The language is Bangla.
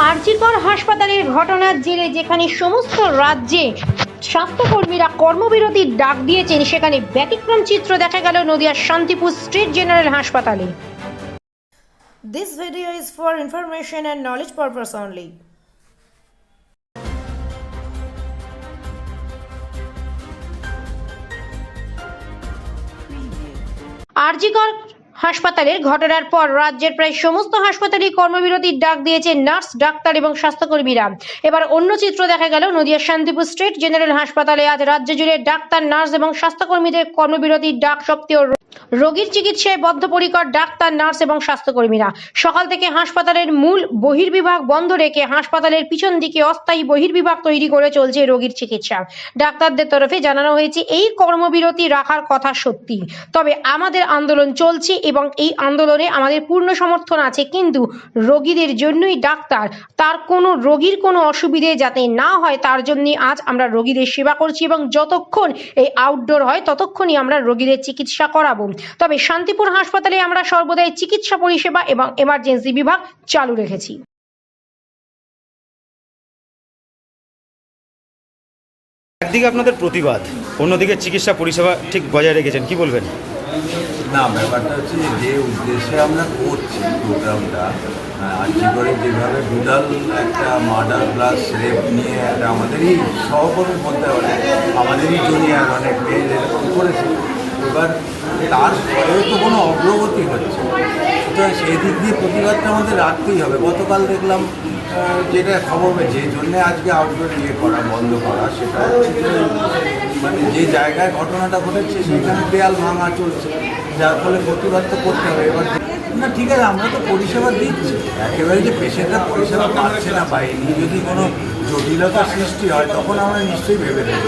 আরজিকর হাসপাতালের ঘটনার জেরে যেখানে সমস্ত রাজ্যে স্বাস্থ্যকর্মীরা কর্মবিরতির ডাক দিয়েছেন সেখানে ব্যতিক্রম চিত্র দেখা গেল নদিয়ার শান্তিপুর স্ট্রিট জেনারেল হাসপাতালে This video is for information and knowledge purpose only. RG Kar হাসপাতালের ঘটনার পর রাজ্যের প্রায় সমস্ত হাসপাতালই কর্মবিরতির ডাক দিয়েছে নার্স, ডাক্তার এবং স্বাস্থ্যকর্মীরা। এবার অন্য চিত্র দেখা গেল নদিয়ার শান্তিপুর স্টেট জেনারেল হাসপাতালে। আজ রাজ্য জুড়ে ডাক্তার, নার্স এবং স্বাস্থ্যকর্মীদের কর্মবিরতির ডাক সত্ত্বেও রোগীর চিকিৎসায় বদ্ধপরিকর ডাক্তার, নার্স এবং স্বাস্থ্যকর্মীরা। সকাল থেকে হাসপাতালের মূল বহির্বিভাগ বন্ধ রেখে হাসপাতালের পিছন দিকে অস্থায়ী বহির্বিভাগ তৈরি করে চলছে রোগীর চিকিৎসা। ডাক্তারদের তরফে জানানো হয়েছে, এই কর্মবিরতি রাখার কথা সত্যি। তবে আমাদের আন্দোলন চলছে এবং এই আন্দোলনে আমাদের পূর্ণ সমর্থন আছে, কিন্তু রোগীদের জন্যই ডাক্তার, তার কোনো রোগীর কোনো অসুবিধে যাতে না হয়, তার জন্য আজ আমরা রোগীদের সেবা করছি এবং যতক্ষণ এই আউটডোর হয়, ততক্ষণই আমরা রোগীদের চিকিৎসা করাবো। তবে শান্তিপুর হাসপাতালে আমরা সর্বদাই চিকিৎসা পরিষেবা এবং এমার্জেন্সি বিভাগ চালু রেখেছি। একদিকে আপনাদের প্রতিবাদ অন্যদিকে চিকিৎসা পরিষেবা ঠিক বজায় রেখেছেন কি বলবেন? না ব্যাপারটা হচ্ছে যে যে উদ্দেশ্যে আমরা করছি প্রোগ্রামটা আজকে করে যেভাবে বিড়াল একটা মার্ডার প্লাস রেপ নিয়ে একটা আমাদেরই সহকর্মী বলতে পারে আমাদেরই জুনিয়র অনেক মেয়ে এরকম করেছে এবার তারপরেও তো কোনো অগ্রগতি হচ্ছে। সুতরাং সেই দিক দিয়ে প্রতিবাদটা আমাদের রাখতেই হবে। গতকাল দেখলাম যেটা খবর যে জন্য আজকে আউটডোর ইয়ে করা, বন্ধ করা, সেটা হচ্ছে মানে যে জায়গায় ঘটনাটা ঘটেছে, সেখানে দেয়াল ভাঙা চলছে। যার ফলে প্রতিবাদ তো করতে হবে। এবার না, ঠিক আছে, আমরা তো পরিষেবা দিচ্ছি। একেবারে যে পেশেন্টরা পরিষেবা পাচ্ছে না পায়নি যদি কোনো জটিলতা সৃষ্টি হয়, তখন আমরা নিশ্চয়ই ভেবে দেখব।